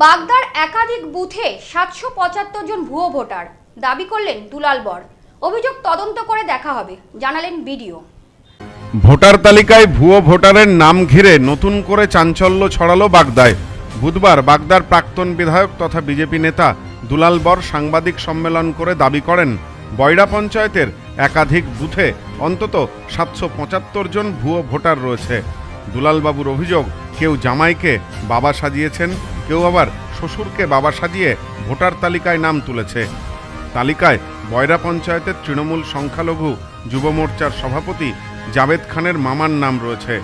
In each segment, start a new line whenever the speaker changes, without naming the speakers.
বাগদার একাধিক বুথে সাতশো পঁচাত্তর জন ভুয়ো ভোটার। দাবি করলেন দুলাল বর। অভিযোগ তদন্ত করে দেখা হবে, জানালেন বিডিও।
ভোটার তালিকায় ভুয়ো ভোটারের নাম ঘিরে নতুন করে চাঞ্চল্য ছড়ালো বাগদায়। বুধবার বাগদার প্রাক্তন বিধায়ক তথা বিজেপি নেতা দুলাল বর সাংবাদিক সম্মেলন করে দাবি করেন বয়রা পঞ্চায়েতের একাধিক বুথে অন্তত সাতশো পঁচাত্তর জন ভুয়ো ভোটার রয়েছে। দুলালবাবুর অভিযোগ, কেউ জামাইকে বাবা সাজিয়েছেন কেউ আবার শ্বশুরকে বাবা সাজিয়ে ভোটার তালিকায় নাম তুলেছে। তালিকায় বয়রা পঞ্চায়েতের তৃণমূল সংখ্যালঘু যুব মোর্চার সভাপতি জাবেদ খানের মামার নাম রয়েছে।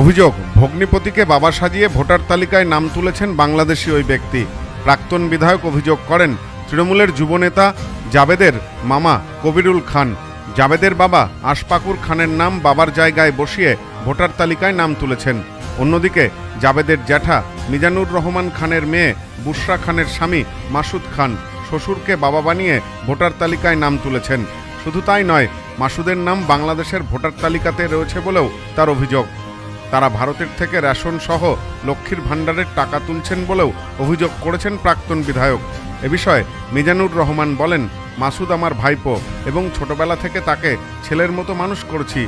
অভিযোগ, ভগ্নিপতিকে বাবা সাজিয়ে ভোটার তালিকায় নাম তুলেছেন বাংলাদেশি ওই ব্যক্তি। প্রাক্তন বিধায়ক অভিযোগ করেন, তৃণমূলের যুবনেতা জাবেদের মামা কবিরুল খান। জাবেদের বাবা আশপাকুর খানের নাম বাবার জায়গায় বসিয়ে ভোটার তালিকায় নাম তুলেছেন। অন্যদিকে জাবেদের জ্যাঠা মিজানুর রহমান খানের মেয়ে বুশরা খানের স্বামী মাসুদ খান শ্বশুরকে বাবা বানিয়ে ভোটার তালিকায় নাম তুলেছেন। শুধু তাই নয়, মাসুদের নাম বাংলাদেশের ভোটার তালিকাতে রয়েছে বলেও তার অভিযোগ। তারা ভারতের থেকে রেশন সহ লক্ষ্মীর ভাণ্ডারের টাকা তুলছেন বলেও অভিযোগ করেছেন প্রাক্তন বিধায়ক। এ বিষয়ে মিজানুর রহমান বলেন, মাসুদ আমার ভাইপো এবং ছোটবেলা থেকে তাকে ছেলের মতো মানুষ করছি।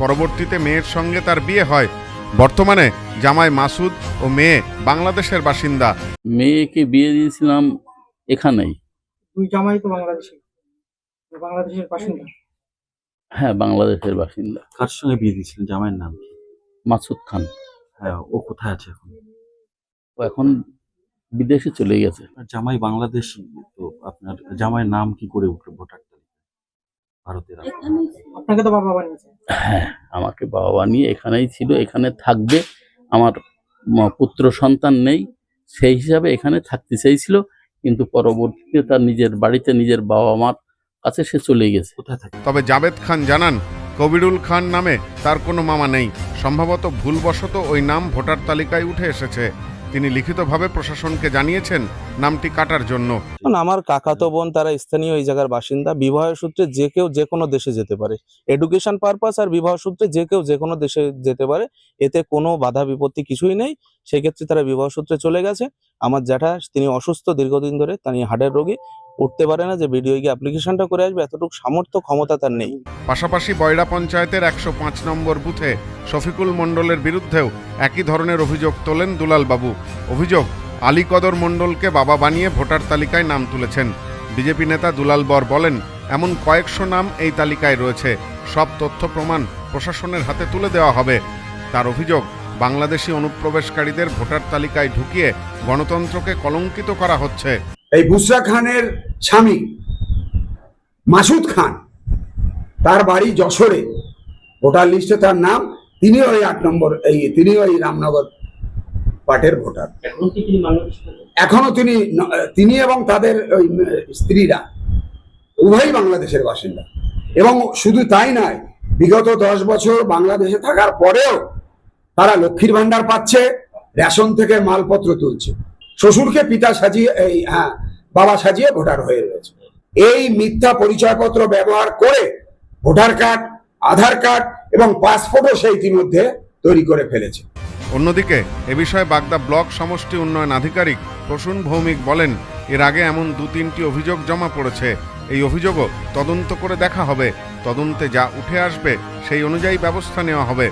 পরবর্তীতে মেয়ের সঙ্গে তার বিয়ে হয় বর্তমানে জামাই মাসুদ ও মেয়ে বাংলাদেশের বাসিন্দা।
মেয়েকে বিয়ে দিয়েছিলাম এখানেই।
দুই জামাই তো বাংলাদেশি বাংলাদেশের বাসিন্দা।
হ্যাঁ বাংলাদেশের বাসিন্দা।
কার সঙ্গে বিয়ে দিয়েছিলেন জামাইয়ের নাম? কি
মাসুদ খান।
হ্যাঁ ও কোথায় আছে এখন?
ও এখন বিদেশে চলে গেছে।
আর জামাই বাংলাদেশি তো আপনার জামাইয়ের নাম কি করে উঠল ভোটার? ভারতের
আপনাকে তো বাবা বানিয়েছে।
হ্যাঁ আমাকে বাবা বানিয়ে এখানেই ছিল এখানে থাকবে। আমার পুত্র সন্তান নেই সেই হিসাবে এখানে থাকতে চাইছিল কিন্তু পরবর্তীতে তার নিজের বাড়িতে নিজের বাবা মার কাছে সে চলে গেছে।
তবে জাবেদ খান জানান কবিরুল খান নামে তার কোনো মামা নেই। সম্ভবত ভুলবশত ওই নাম ভোটার তালিকায় উঠে এসেছে। তিনি লিখিতভাবে প্রশাসনকে জানিয়েছেন নামটি কাটার জন্য।
আমার কাকাতো বোন, তারা স্থানীয় এই জায়গার বাসিন্দা। বিবাহ সূত্রে যে কেউ যে কোনো দেশে যেতে পারে। এডুকেশন পারপাস আর বিবাহ সূত্রে যে কেউ যে কোনো দেশে যেতে পারে। এতে কোনো বাধা বিপত্তি কিছুই নেই। সেক্ষেত্রে তারা বিবাহ সূত্রে চলে গেছে। আমার জ্যাঠা, তিনি অসুস্থ দীর্ঘদিন ধরে তিনি হার্টের রোগী। উঠতে পারে না যে বিডিও গিয়ে অ্যাপ্লিকেশনটা করে আসবে, এতটুকু সামর্থ্য, ক্ষমতা তার নেই।
পাশাপাশি বয়রা পঞ্চায়েতের একশো পাঁচ নম্বর বুথে শফিকুল মণ্ডলের বিরুদ্ধেও একই ধরনের অভিযোগ তোলেন দুলালবাবু অভিযোগ আলী কদর মণ্ডলকে বাবা বানিয়ে ভোটার তালিকায় নাম তুলেছেন। বিজেপি নেতা দুলাল বর বলেন, এমন কয়েকশো নাম এই তালিকায় রয়েছে। সব তথ্য প্রমাণ প্রশাসনের হাতে তুলে দেওয়া হবে। তার অভিযোগ বাংলাদেশি অনুপ্রবেশকারীদের ভোটার তালিকায় ঢুকিয়ে গণতন্ত্রকে কলঙ্কিত করা হচ্ছে।
এই বুসরা খানের স্বামী মাসুদ খান তার বাড়ি যশোরে। ভোটার লিস্টে তার নাম তিনি ওই আট নম্বর এই তিনি ওই রামনগর পাটের ভোটার। এখনও তিনি তিনি এবং তাদের ওই স্ত্রীরা উভয়ই বাংলাদেশের বাসিন্দা। এবং শুধু তাই নয় বিগত দশ বছর বাংলাদেশে থাকার পরেও তারা লক্ষ্মীর ভান্ডার পাচ্ছে, রেশন থেকে মালপত্র তুলছে। শ্বশুরকে পিতা সাজিয়ে, এই হ্যাঁ বাবা সাজিয়ে ভোটার হয়ে রয়েছে। এই মিথ্যা পরিচয়পত্র ব্যবহার করে ভোটার কার্ড, আধার কার্ড এবং পাসপোর্টও সেই ইতিমধ্যে তৈরি করে ফেলেছে।
অন্যদিকে, এ বিষয়ে বাগদা ব্লক সমষ্টি উন্নয়ন আধিকারিক প্রসূন ভৌমিক বলেন, এর আগে এমন দু তিনটি অভিযোগ জমা পড়েছে। এই অভিযোগও তদন্ত করে দেখা হবে। তদন্তে যা উঠে আসবে, সেই অনুযায়ী ব্যবস্থা নেওয়া হবে।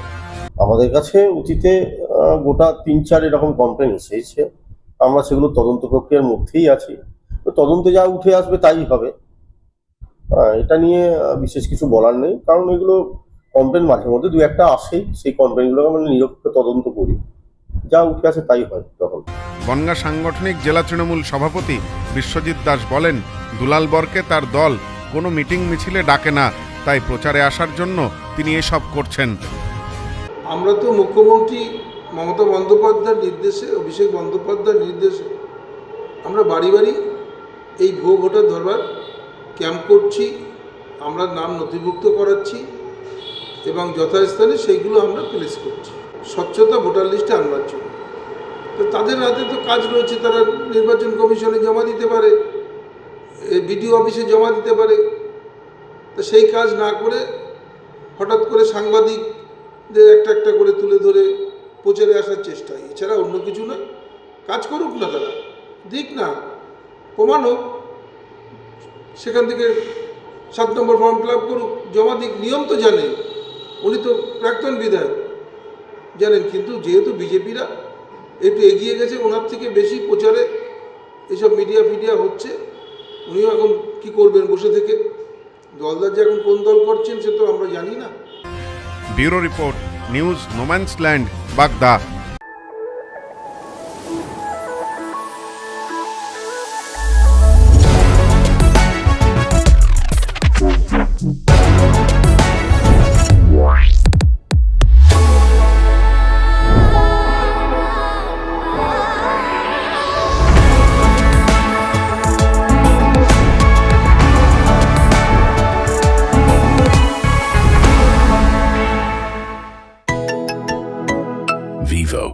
আমাদের কাছে অতীতে গোটা তিন চার এরকম কমপ্লেন এসেছে। আমরা সেগুলো তদন্ত প্রক্রিয়ার মধ্যেই আছি। তো তদন্তে যা উঠে আসবে তাই হবে। এটা নিয়ে বিশেষ কিছু বলার নেই। কারণ এগুলো কমপ্লেন মাঝে মধ্যে দু একটা আসেই। সেই কমপ্লেনগুলোকে আমরা নিরপেক্ষ তদন্ত করি। যা উঠে আসে তাই হয় তখন।
বনগা সাংগঠনিক জেলা তৃণমূল সভাপতি বিশ্বজিৎ দাস বলেন, দুলাল বরকে তার দল কোনো মিটিং মিছিলে ডাকে না। তাই প্রচারে আসার জন্য তিনি এসব করছেন।
আমরা তো মুখ্যমন্ত্রী মমতা বন্দ্যোপাধ্যায়ের নির্দেশে, অভিষেক বন্দ্যোপাধ্যায়ের নির্দেশে আমরা বাড়ি বাড়ি এই ভুয়ো ভোটার ধরবার ক্যাম্প করছি, আমরা নাম নথিভুক্ত করাচ্ছি এবং যথাস্থানে সেইগুলো আমরা প্লেস করছি। স্বচ্ছতা ভোটার লিস্টে আনবার জন্য। তো তাদের হাতে তো কাজ রয়েছে, তারা নির্বাচন কমিশনে জমা দিতে পারে বিডিও অফিসে জমা দিতে পারে। তো সেই কাজ না করে হঠাৎ করে সাংবাদিকদের একটা একটা করে তুলে ধরে প্রচারে আসার চেষ্টা। এছাড়া অন্য কিছু নয়। কাজ করুক না তারা। দিক না। প্রমাণ হোক। সেখান থেকে সাত নম্বর ফর্ম ফিল আপ করুক। জমা দিক। নিয়ম তো জানে। উনি তো প্রাক্তন বিধায়ক। জানেন। কিন্তু যেহেতু বিজেপিরা একটু এগিয়ে গেছে, ওনার থেকে বেশি প্রচারে এসব মিডিয়া ফিডিয়া হচ্ছে। উনিও এখন কি করবেন বসে থেকে? দলদার যে এখন কোন দল করছেন, সে তো আমরা জানি না।
Bureau report news no man's land Bagda